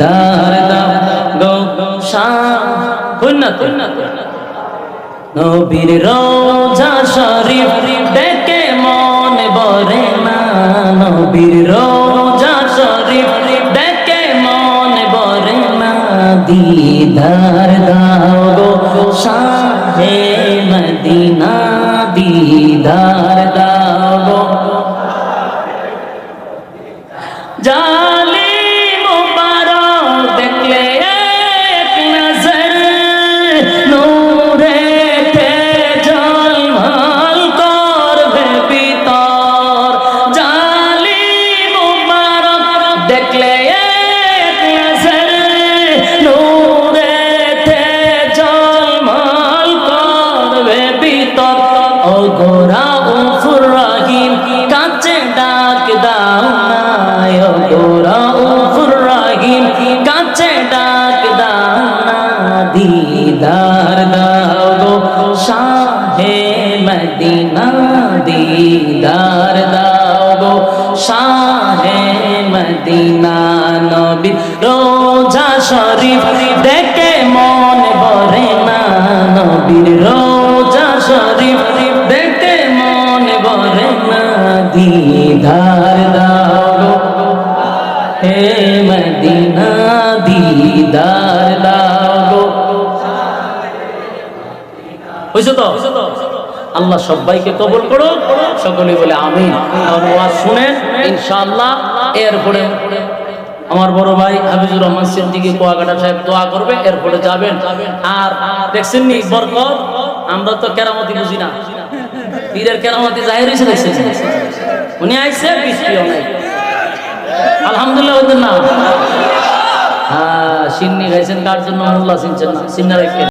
দিদার দাও, গো নবীর রোজা শরীফ দেখে মন বরে না। নবীর রোজা শরীফ দেখে মন বরে না। দিদার দাও গো শাহে মদিনা, দিদার দিদার দাও শাহে মদিনা দিদার দাও শাহে মদিনা নবী রোজা শরীফ দেখে মন ভরে না নবীর রোজা শরীফ দেখে মন ভরে না দিদার দাও হে মদিনা দিদার দাও বুঝছ তো? আল্লাহ সবাইকে কবল করো সকলে বলে আমি শুনেন, ইনশাআল্লাহ। এরপরে আমার বড় ভাই হাফিজুর রহমান সিদ্দিকী কুয়াকাটা সাহেব দোয়া করবে, এরপরে যাবেন। আর দেখছেন নি বরকত? আমরা তো কেরামতি বুঝি না। পীরের কেরামতি জাহির হয়েছে দেখছেন উনি আইসে বৃষ্টিও নাই। আলহামদুলিল্লাহ ওদের না। হ্যাঁ সিন্নি খাইছেন, কার জন্য? মোল্লা চিনছেন না। সিন্না